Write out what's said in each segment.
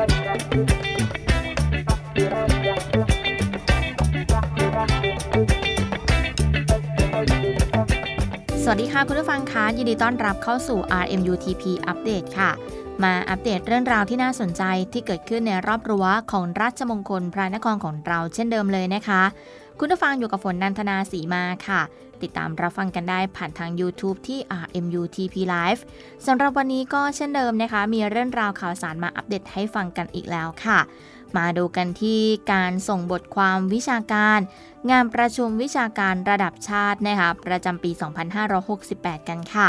สวัสดีค่ะคุณผู้ฟังคะยินดีต้อนรับเข้าสู่ RMUTP Update ค่ะ มาอัปเดตเรื่องราวที่น่าสนใจที่เกิดขึ้นในรอบรั้วของราชมงคลพระนครของเราเช่นเดิมเลยนะคะ คุณผู้ฟังอยู่กับฝนนันทนาสีมาค่ะ ติดตามรับฟังกันได้ผ่านทาง YouTube ที่ RMUTP Live สำหรับวันนี้ก็เช่นเดิมนะคะ มีเรื่องราวข่าวสารมาอัปเดตให้ฟังกันอีกแล้วค่ะ มาดูกันที่การส่งบทความวิชาการ งานประชุมวิชาการระดับชาตินะคะประจำปี 2568 กันค่ะ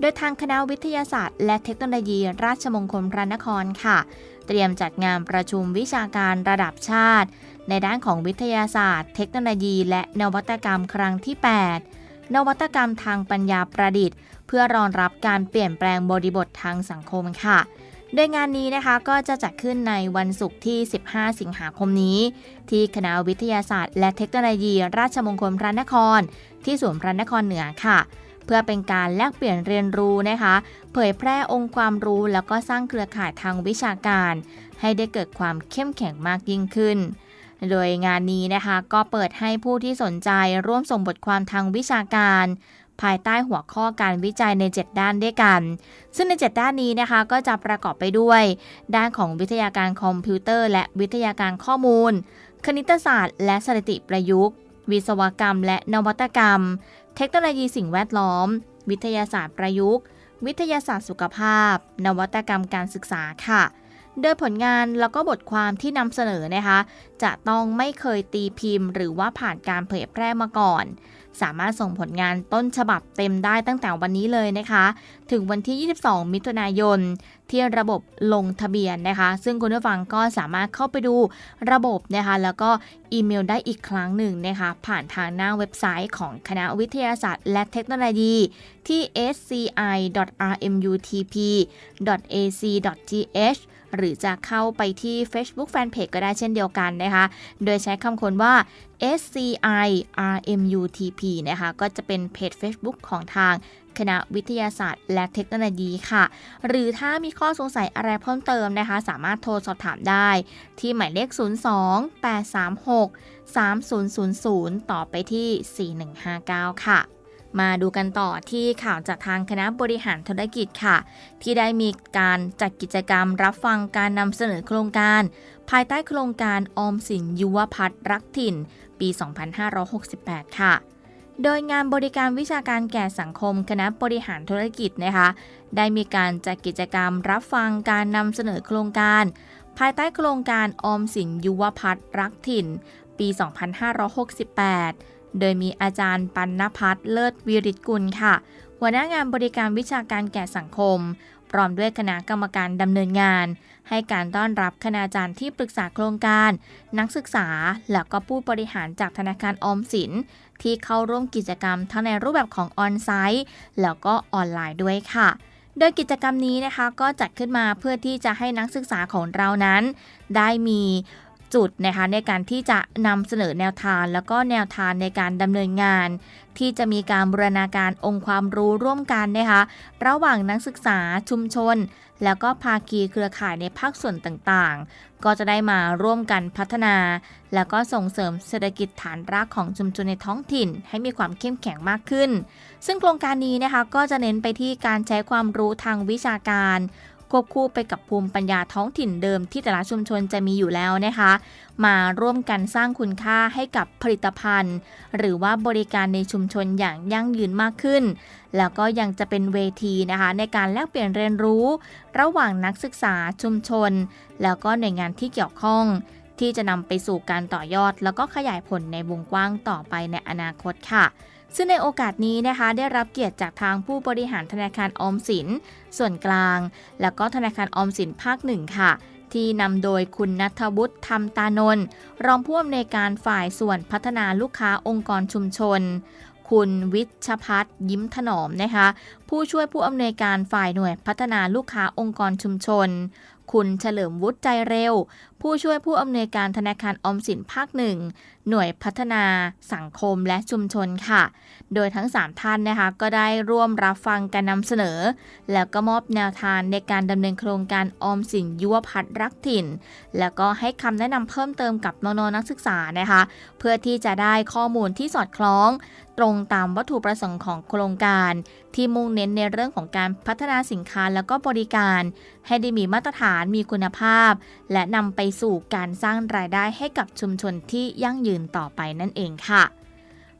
โดยทางคณะวิทยาศาสตร์ และเทคโนโลยี ราชมงคลพระนครค่ะ เตรียมจัดงานประชุมวิชาการระดับชาติ ในด้านของวิทยาศาสตร์ เทคโนโลยี และนวัตกรรมครั้งที่ 8 นวัตกรรมทางปัญญาประดิษฐ์ เพื่อรองรับการเปลี่ยนแปลงบริบททางสังคมค่ะโดยงานนี้นะคะก็จะจัดขึ้นในวันศุกร์ที่ 15 สิงหาคมนี้ ที่คณะวิทยาศาสตร์ และเทคโนโลยี ราชมงคลพระนคร ที่ศูนพระนครเหนือค่ะ เพื่อเป็นการแลกเปลี่ยนเรียนรู้นะคะ เผยแพร่องค์ความรู้แล้วก็สร้างเครือข่ายทางวิชาการ ให้ได้เกิดความเข้มแข็งมากยิ่งขึ้น โดยงานนี้นะคะก็เปิดให้ผู้ที่สนใจร่วมส่งบทความทางวิชาการ ภายใต้หัวข้อการวิจัยใน 7 ด้านด้วยกัน ซึ่งใน 7 ด้านนี้นะคะก็จะประกอบไปด้วย ด้านของวิทยาการคอมพิวเตอร์ และวิทยาการข้อมูล คณิตศาสตร์ และสถิติประยุกต์วิศวกรรมและนวัตกรรม เทคโนโลยีสิ่งแวดล้อม วิทยาศาสตร์ประยุกต์ วิทยาศาสตร์สุขภาพ นวัตกรรมการศึกษาค่ะ โดยผลงานแล้วก็บทความที่นำเสนอนะคะ จะต้องไม่เคยตีพิมพ์ หรือว่าผ่านการเผยแพร่มาก่อน สามารถส่งผลงานต้นฉบับเต็มได้ตั้งแต่วันนี้เลยนะคะ ถึงวันที่ 22 มิถุนายน ที่ระบบลงทะเบียนนะคะ ซึ่งคุณผู้ฟังก็สามารถเข้าไปดูระบบนะคะ แล้วก็อีเมลได้อีกครั้งหนึ่งนะคะ ผ่านทางหน้าเว็บไซต์ของคณะวิทยาศาสตร์และเทคโนโลยีที่ sci.rmutp.ac.th หรือจะเข้าไปที่ Facebook Fanpage ก็ได้เช่นเดียวกันนะคะ โดยใช้คำค้นว่า SCI RMUTP นะคะ ก็จะเป็นเพจ Facebook ของทางคณะวิทยาศาสตร์ และเทคโนโลยีค่ะ หรือถ้ามีข้อสงสัยอะไรเพิ่มเติมนะคะ สามารถโทรสอบถามได้ ที่หมายเลข 02 836 3000 ต่อไปที่ 4159 ค่ะ มาดูกันต่อที่ข่าวจากทางคณะบริหารธุรกิจค่ะ ที่ได้มีการจัดกิจกรรมรับฟังการนำเสนอโครงการ ภายใต้โครงการออมสินยุวพัฒน์รักถิ่น ปี 2568 ค่ะ โดยงานบริการวิชาการแก่สังคมคณะบริหารธุรกิจนะคะ ได้มีการจัดกิจกรรมรับฟังการนำเสนอโครงการ ภายใต้โครงการออมสินยุวพัฒน์รักถิ่น ปี 2568 โดยมีอาจารย์ปันนพัฒน์เลิศวิริตกุลค่ะ หัวหน้างานบริการวิชาการแก่สังคม พร้อมด้วยคณะกรรมการดำเนินงาน ให้การต้อนรับคณาจารย์ที่ปรึกษาโครงการ นักศึกษา แล้วก็ผู้บริหารจากธนาคารออมสิน ที่เข้าร่วมกิจกรรมทั้งในรูปแบบของออนไซต์แล้วก็ออนไลน์ด้วยค่ะโดยกิจกรรมนี้นะคะก็จัดขึ้นมาเพื่อที่จะให้นักศึกษาของเรานั้น ได้มี จุดนะคะในการที่จะนำเสนอแนวทางแล้วก็แนวทางในการดำเนินงาน ที่จะมีการบูรณาการองค์ความรู้ร่วมกันนะคะระหว่างนักศึกษาชุมชน แล้วก็ภาคีเครือข่ายในภาคส่วนต่างๆ ก็จะได้มาร่วมกันพัฒนา แล้วก็ส่งเสริมเศรษฐกิจฐานรากของชุมชนในท้องถิ่น ให้มีความเข้มแข็งมากขึ้น ซึ่งโครงการนี้นะคะก็จะเน้นไปที่การใช้ความรู้ทางวิชาการ ควบคู่ไปกับภูมิปัญญาท้องถิ่นเดิมที่แต่ละชุมชนจะมีอยู่แล้วนะคะ มาร่วมกันสร้างคุณค่าให้กับผลิตภัณฑ์ หรือว่าบริการในชุมชนอย่างยั่งยืนมากขึ้น แล้วก็ยังจะเป็นเวทีนะคะ ในการแลกเปลี่ยนเรียนรู้ ระหว่างนักศึกษาชุมชน แล้วก็หน่วยงานที่เกี่ยวข้อง ที่จะนำไปสู่การต่อยอด แล้วก็ขยายผลในวงกว้างต่อไปในอนาคตค่ะ ซึ่งในโอกาสนี้นะคะได้รับเกียรติจากทางผู้บริหารธนาคารออมสิน ส่วนกลาง แล้วก็ธนาคารออมสินภาคหนึ่งค่ะ ที่นำโดยคุณนัทวุฒิธรรมตานนท์รองผู้อำนวยการฝ่ายส่วนพัฒนาลูกค้าองค์กรชุมชน คุณวิชพัฒน์ยิ้มถนอมนะคะ ผู้ช่วยผู้อำนวยการฝ่ายหน่วยพัฒนาลูกค้าองค์กรชุมชนคุณเฉลิมวุฒิใจเร็ว ผู้ช่วยผู้อำนวยการธนาคารอมสินภาคหนึ่งหน่วยพัฒนาสังคมและชุมชนค่ะ โดยทั้ง 3 ท่านนะคะก็ได้ร่วมรับฟังการนำเสนอ แล้วก็มอบแนวทางในการดำเนินโครงการออมสินยุวพัฒน์รักถิ่น แล้วก็ให้คำแนะนำเพิ่มเติมกับน้องนักศึกษานะคะ เพื่อที่จะได้ข้อมูลที่สอดคล้อง ตรงตามวัตถุประสงค์ของโครงการ ที่มุ่งเน้นในเรื่องของการพัฒนาสินค้าแล้วก็บริการ ให้ได้มีมาตรฐานมีคุณภาพ และนำไปสู่การสร้างรายได้ให้กับชุมชนที่ยั่งยืนต่อไปนั่นเองค่ะ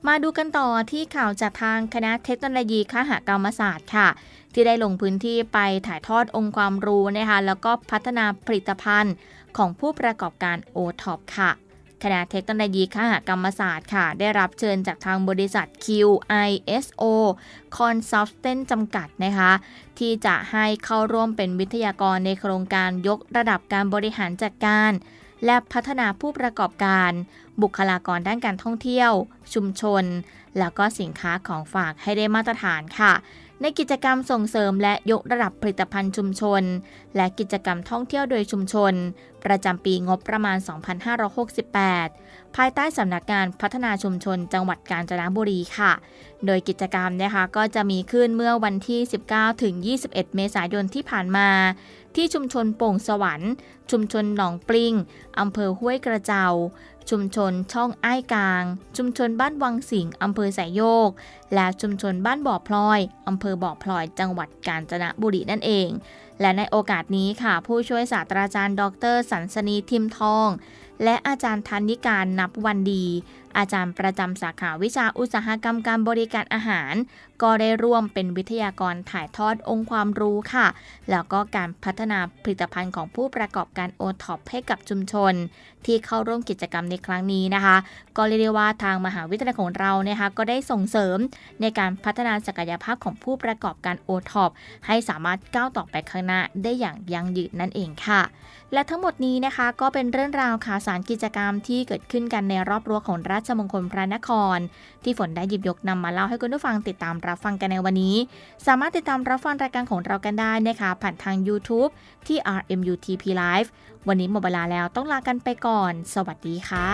มาดูกันต่อที่ข่าวจากทางคณะเทคโนโลยีคหกรรมศาสตร์ค่ะ ที่ได้ลงพื้นที่ไปถ่ายทอดองค์ความรู้นะคะแล้วก็พัฒนาผลิตภัณฑ์ของผู้ประกอบการโอท็อปค่ะ คณะเทคโนโลยีคหกรรมศาสตร์ค่ะ ได้รับเชิญจากทางบริษัท QISO Consultant จำกัดนะคะ ที่จะให้เข้าร่วมเป็นวิทยากรในโครงการยกระดับการบริหารจัดการ และพัฒนาผู้ประกอบการ บุคลากรด้านการท่องเที่ยว ชุมชน แล้วก็สินค้าของฝากให้ได้มาตรฐานค่ะในกิจกรรมส่งเสริมและยกระดับผลิตภัณฑ์ชุมชน และกิจกรรมท่องเที่ยวโดยชุมชน ประจำปีงบประมาณ 2568 ภายใต้สำนักงานพัฒนาชุมชน จังหวัดกาญจนบุรีค่ะ โดยกิจกรรมนะคะก็จะมีขึ้นเมื่อวันที่ 19 ถึง 21 เมษายนที่ผ่านมา ที่ชุมชนโป่งสวรรค์ ชุมชนหนองปลิงอำเภอห้วยกระเจ้า ชุมชนช่องอ้ายกลาง ชุมชนบ้านวังสิงห์อำเภอสายโยก และชุมชนบ้านบ่อพลอยอำเภอบ่อพลอยจังหวัดกาญจนบุรีนั่นเอง และในโอกาสนี้ค่ะ ผู้ช่วยศาสตราจารย์ ดรสันสนีทิมทอง และอาจารย์ธนิการนับวันดี อาจารย์ประจำสาขาวิชาอุตสาหกรรมการบริการอาหาร ก็ได้ร่วมเป็นวิทยากรถ่ายทอดองค์ความรู้ค่ะ แล้วก็การพัฒนาผลิตภัณฑ์ของผู้ประกอบการโอท็อปให้กับชุมชน ที่เข้าร่วมกิจกรรมในครั้งนี้นะคะ ก็เรียกได้ว่าทางมหาวิทยาลัยของเรานะคะก็ได้ส่งเสริมในการพัฒนาศักยภาพของผู้ประกอบการโอท็อปให้สามารถก้าวต่อไปข้างหน้าได้อย่างยั่งยืนนั่นเองค่ะ และทั้งหมดนี้นะคะก็เป็นเรื่องราวข่าวสารกิจกรรมที่เกิดขึ้นกันในรอบรั้วของราชมงคลพระนคร ที่ฝนได้หยิบยกนำมาเล่าให้คุณผู้ฟังติดตามรับฟังกันในวันนี้ สามารถติดตามรับฟังรายการของเรากันได้นะคะผ่านทาง YouTube ที่ RMUTP Live วันนี้หมดเวลาแล้วต้องลากันไปก่อน สวัสดีค่ะ